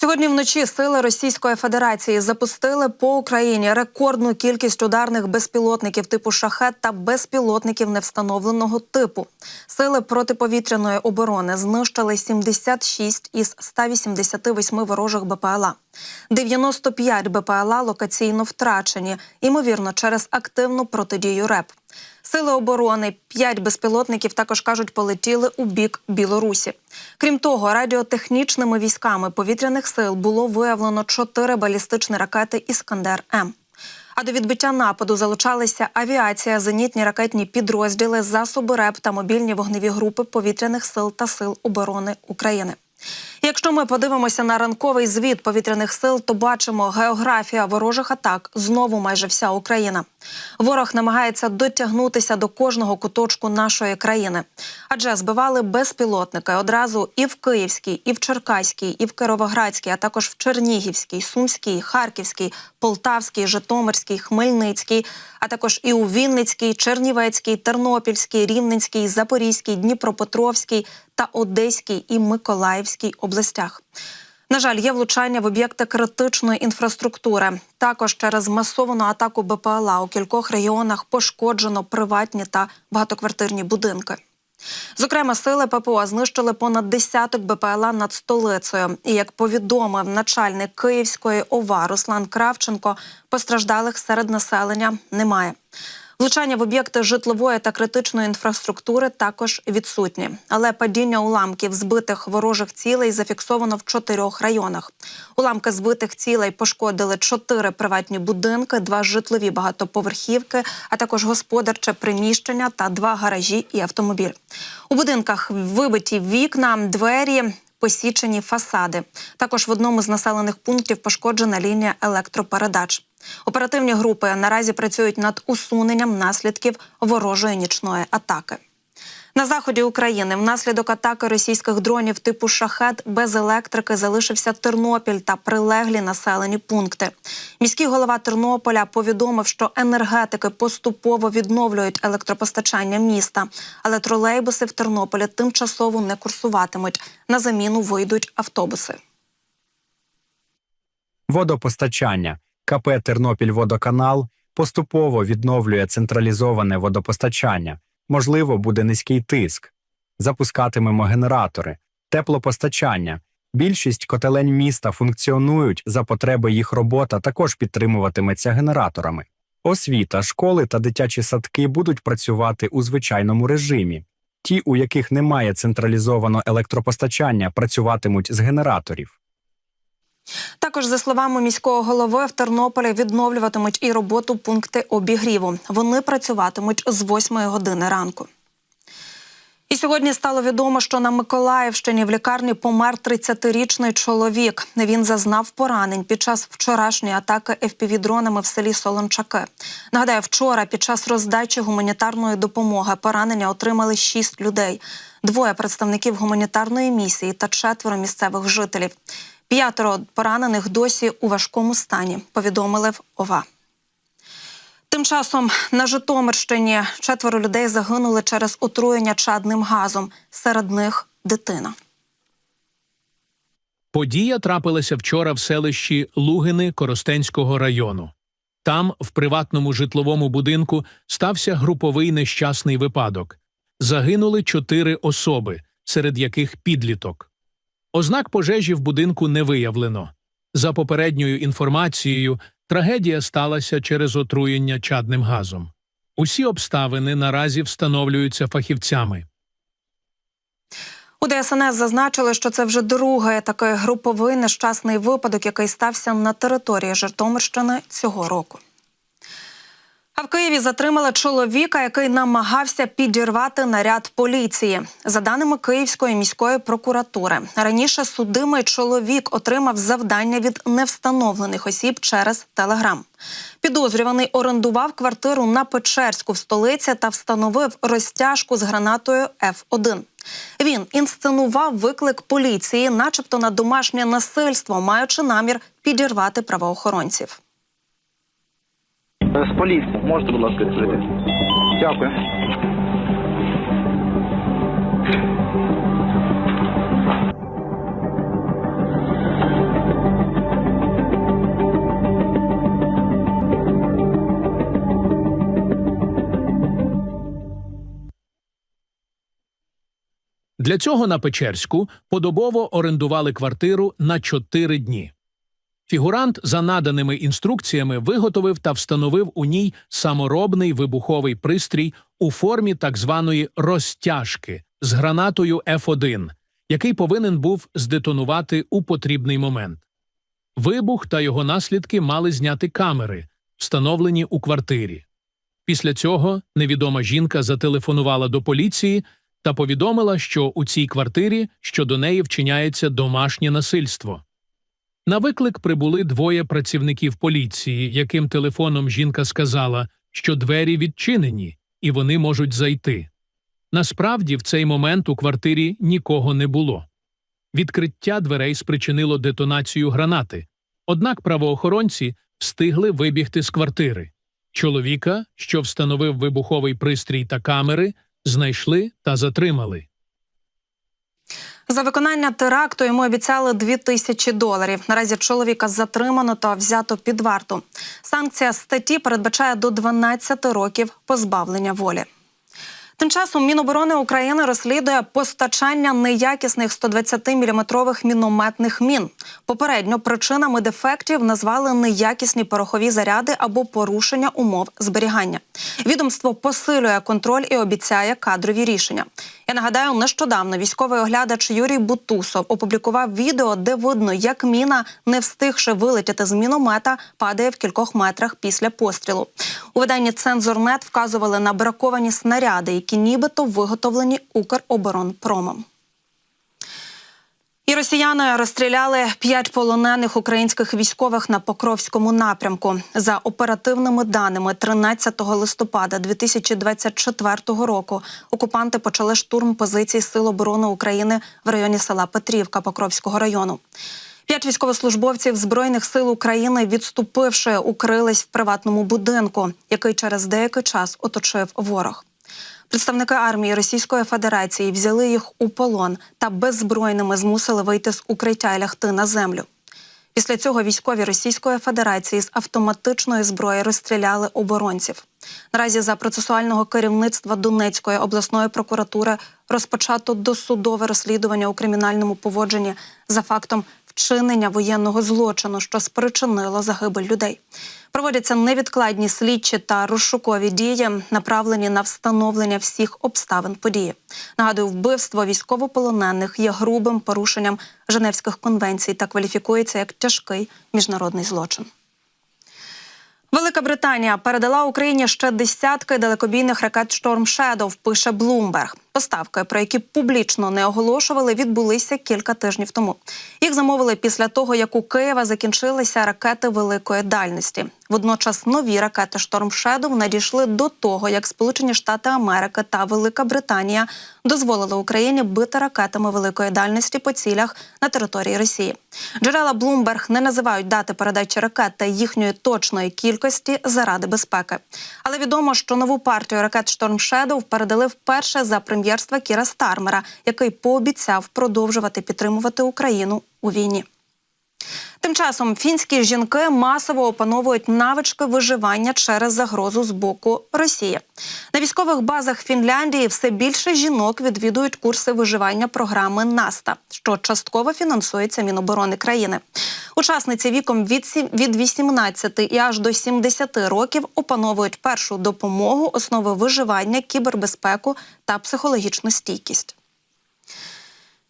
Сьогодні вночі сили Російської Федерації запустили по Україні рекордну кількість ударних безпілотників типу шахет та безпілотників невстановленого типу. Сили протиповітряної оборони знищили 76 із 188 ворожих БПЛА. 95 БПЛА локаційно втрачені, ймовірно, через активну протидію РЕП. Сили оборони, п'ять безпілотників також кажуть, полетіли у бік Білорусі. Крім того, радіотехнічними військами повітряних сил було виявлено чотири балістичні ракети Іскандер М. А до відбиття нападу залучалися авіація, зенітні ракетні підрозділи, засоби РЕП та мобільні вогневі групи повітряних сил та сил оборони України. Якщо ми подивимося на ранковий звіт повітряних сил, то бачимо географія ворожих атак знову майже вся Україна. Ворог намагається дотягнутися до кожного куточку нашої країни, адже збивали безпілотники одразу і в Київській, і в Черкаській, і в Кировоградській, а також в Чернігівській, Сумській, Харківській, Полтавській, Житомирській, Хмельницькій, а також і у Вінницькій, Чернівецькій, Тернопільській, Рівненській, Запорізькій, Дніпропетровській та Одеській і Миколаївській областях. На жаль, є влучання в об'єкти критичної інфраструктури. Також через масовану атаку БПЛА у кількох регіонах пошкоджено приватні та багатоквартирні будинки. Зокрема, сили ППО знищили понад десяток БПЛА над столицею. І як повідомив начальник Київської ОВА Руслан Кравченко, постраждалих серед населення немає. Влучання в об'єкти житлової та критичної інфраструктури також відсутні, але падіння уламків збитих ворожих цілей зафіксовано в чотирьох районах. Уламки збитих цілей пошкодили чотири приватні будинки, два житлові багатоповерхівки, а також господарче приміщення та два гаражі і автомобіль. У будинках вибиті вікна, двері. Посічені фасади. Також в одному з населених пунктів пошкоджена лінія електропередач. Оперативні групи наразі працюють над усуненням наслідків ворожої нічної атаки. На заході України внаслідок атаки російських дронів типу шахет без електрики залишився Тернопіль та прилеглі населені пункти. Міський голова Тернополя повідомив, що енергетики поступово відновлюють електропостачання міста, але тролейбуси в Тернополі тимчасово не курсуватимуть. На заміну вийдуть автобуси. Водопостачання. КП «Тернопільводоканал» поступово відновлює централізоване водопостачання. Можливо, буде низький тиск. Запускатимемо генератори, теплопостачання. Більшість котелень міста функціонують за потреби їх робота також підтримуватиметься генераторами. Освіта, школи та дитячі садки будуть працювати у звичайному режимі. Ті, у яких немає централізованого електропостачання, працюватимуть з генераторів. Також, за словами міського голови, в Тернополі відновлюватимуть і роботу пункти обігріву. Вони працюватимуть з 8 години ранку. І сьогодні стало відомо, що на Миколаївщині в лікарні помер 30-річний чоловік. Він зазнав поранень під час вчорашньої атаки ФПВ-дронами в селі Солончаки. Нагадаю, вчора під час роздачі гуманітарної допомоги поранення отримали шість людей: двоє представників гуманітарної місії та четверо місцевих жителів. П'ятеро поранених досі у важкому стані. Повідомили в ОВА. Тим часом на Житомирщині четверо людей загинули через отруєння чадним газом. Серед них дитина. Подія трапилася вчора в селищі Лугини Коростенського району. Там, в приватному житловому будинку, стався груповий нещасний випадок. Загинули чотири особи, серед яких підліток. Ознак пожежі в будинку не виявлено. За попередньою інформацією, трагедія сталася через отруєння чадним газом. Усі обставини наразі встановлюються фахівцями. У ДСНС зазначили, що це вже другий такий груповий нещасний випадок, який стався на території Житомирщини цього року. А в Києві затримали чоловіка, який намагався підірвати наряд поліції. За даними Київської міської прокуратури, раніше судимий чоловік отримав завдання від невстановлених осіб через телеграм. Підозрюваний орендував квартиру на Печерську в столиці та встановив розтяжку з гранатою Ф1. Він інсценував виклик поліції, начебто на домашнє насильство, маючи намір підірвати правоохоронців. Е, з поліції. Можете, будь ласка, відкрити? Дякую. Для цього на Печерську подобово орендували квартиру на чотири дні. Фігурант за наданими інструкціями виготовив та встановив у ній саморобний вибуховий пристрій у формі так званої розтяжки з гранатою F1, який повинен був здетонувати у потрібний момент. Вибух та його наслідки мали зняти камери, встановлені у квартирі. Після цього невідома жінка зателефонувала до поліції та повідомила, що у цій квартирі щодо неї вчиняється домашнє насильство. На виклик прибули двоє працівників поліції, яким телефоном жінка сказала, що двері відчинені і вони можуть зайти. Насправді, в цей момент у квартирі нікого не було. Відкриття дверей спричинило детонацію гранати, однак правоохоронці встигли вибігти з квартири. Чоловіка, що встановив вибуховий пристрій та камери, знайшли та затримали. За виконання теракту йому обіцяли 2 тисячі доларів. Наразі чоловіка затримано та взято під варту. Санкція статті передбачає до 12 років позбавлення волі. Тим часом Міноборони України розслідує постачання неякісних 120-мм мінометних мін. Попередньо причинами дефектів назвали неякісні порохові заряди або порушення умов зберігання. Відомство посилює контроль і обіцяє кадрові рішення. Я нагадаю, нещодавно військовий оглядач Юрій Бутусов опублікував відео, де видно, як міна, не встигши вилетіти з міномета, падає в кількох метрах після пострілу. У виданні Цензорнет вказували на браковані снаряди, які нібито виготовлені Укроборонпромом. І росіяни розстріляли п'ять полонених українських військових на Покровському напрямку. За оперативними даними, 13 листопада 2024 року окупанти почали штурм позицій Сил оборони України в районі села Петрівка Покровського району. П'ять військовослужбовців збройних сил України, відступивши, укрились в приватному будинку, який через деякий час оточив ворог. Представники армії Російської Федерації взяли їх у полон та беззбройними змусили вийти з укриття і лягти на землю. Після цього військові Російської Федерації з автоматичної зброї розстріляли оборонців. Наразі за процесуального керівництва Донецької обласної прокуратури розпочато досудове розслідування у кримінальному поводженні за фактом вчинення воєнного злочину, що спричинило загибель людей. Проводяться невідкладні слідчі та розшукові дії, направлені на встановлення всіх обставин події. Нагадую, вбивство військовополонених є грубим порушенням Женевських конвенцій та кваліфікується як тяжкий міжнародний злочин. Велика Британія передала Україні ще десятки далекобійних ракет Шторм Shadow, пише Bloomberg. Поставки, про які публічно не оголошували, відбулися кілька тижнів тому. Їх замовили після того, як у Києва закінчилися ракети великої дальності. Водночас нові ракети Шторм Shadow надійшли до того, як Сполучені Штати Америки та Велика Британія дозволили Україні бити ракетами великої дальності по цілях на території Росії. Джерела Bloomberg не називають дати передачі ракет та їхньої точної кількості заради безпеки. Але відомо, що нову партію ракет Шторм Shadow передали вперше за прем'єрства Кіра Стармера, який пообіцяв продовжувати підтримувати Україну у війні. Тим часом фінські жінки масово опановують навички виживання через загрозу з боку Росії. На військових базах Фінляндії все більше жінок відвідують курси виживання програми Наста, що частково фінансується Міноборони країни. Учасниці віком від сім- від 18 і аж до 70 років опановують першу допомогу, основи виживання, кібербезпеку та психологічну стійкість.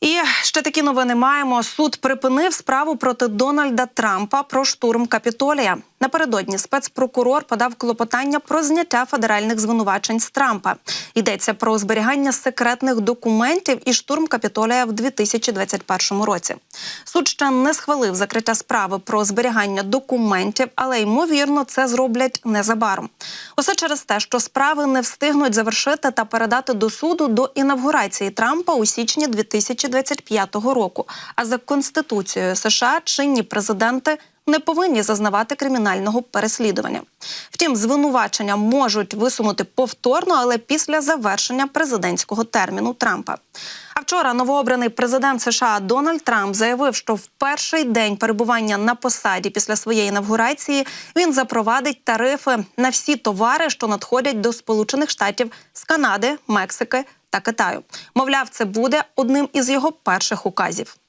І ще такі новини маємо. Суд припинив справу проти Дональда Трампа про штурм Капітолія. Напередодні спецпрокурор подав клопотання про зняття федеральних звинувачень з Трампа. Йдеться про зберігання секретних документів і штурм Капітолія в 2021 році. Суд ще не схвалив закриття справи про зберігання документів, але ймовірно це зроблять незабаром. Усе через те, що справи не встигнуть завершити та передати до суду до інавгурації Трампа у січні 2025 року. А за конституцією США чинні президенти не повинні зазнавати кримінального переслідування. Втім, звинувачення можуть висунути повторно, але після завершення президентського терміну Трампа. А вчора новообраний президент США Дональд Трамп заявив, що в перший день перебування на посаді після своєї інавгурації він запровадить тарифи на всі товари, що надходять до Сполучених Штатів з Канади, Мексики та Китаю. Мовляв, це буде одним із його перших указів.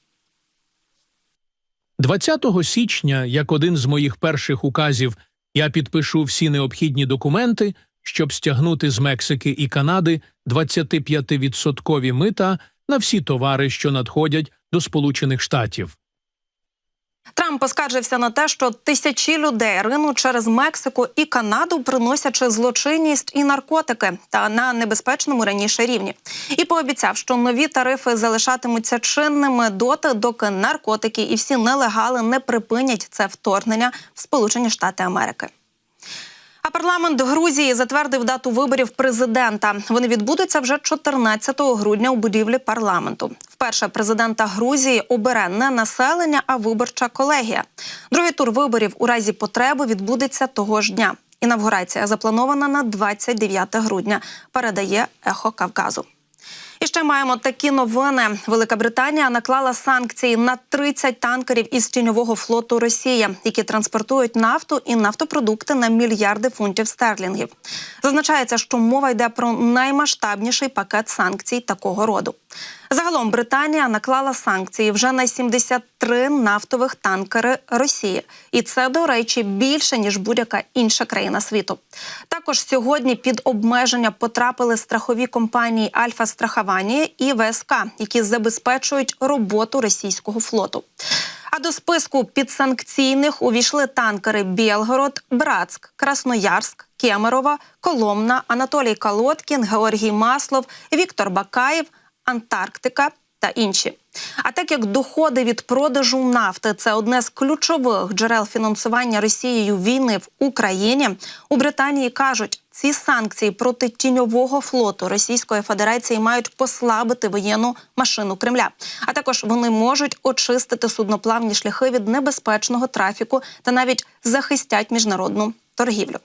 20 січня, як один з моїх перших указів, я підпишу всі необхідні документи, щоб стягнути з Мексики і Канади 25% мита на всі товари, що надходять до Сполучених Штатів. Трамп поскаржився на те, що тисячі людей ринуть через Мексику і Канаду, приносячи злочинність і наркотики та на небезпечному раніше рівні. І пообіцяв, що нові тарифи залишатимуться чинними доти, доки наркотики і всі нелегали не припинять це вторгнення в Сполучені Штати Америки. А парламент Грузії затвердив дату виборів президента. Вони відбудуться вже 14 грудня у будівлі парламенту. Вперше президента Грузії обере не населення, а виборча колегія. Другий тур виборів у разі потреби відбудеться того ж дня. Інавгурація запланована на 29 грудня. Передає Ехо Кавказу. І ще маємо такі новини. Велика Британія наклала санкції на 30 танкерів із тіньового флоту Росії, які транспортують нафту і нафтопродукти на мільярди фунтів стерлінгів. Зазначається, що мова йде про наймасштабніший пакет санкцій такого роду. Загалом Британія наклала санкції вже на 73 нафтових танкери Росії, і це, до речі, більше ніж будь-яка інша країна світу. Також сьогодні під обмеження потрапили страхові компанії Альфа Страховання і ВСК, які забезпечують роботу російського флоту. А до списку підсанкційних увійшли танкери Білгород, Братськ, Красноярськ, Кемерово, Коломна, Анатолій Колодкін, Георгій Маслов, Віктор Бакаєв, Антарктика та інші. А так як доходи від продажу нафти це одне з ключових джерел фінансування Росією війни в Україні, у Британії кажуть, ці санкції проти тіньового флоту Російської Федерації мають послабити воєнну машину Кремля. А також вони можуть очистити судноплавні шляхи від небезпечного трафіку та навіть захистять міжнародну торгівлю.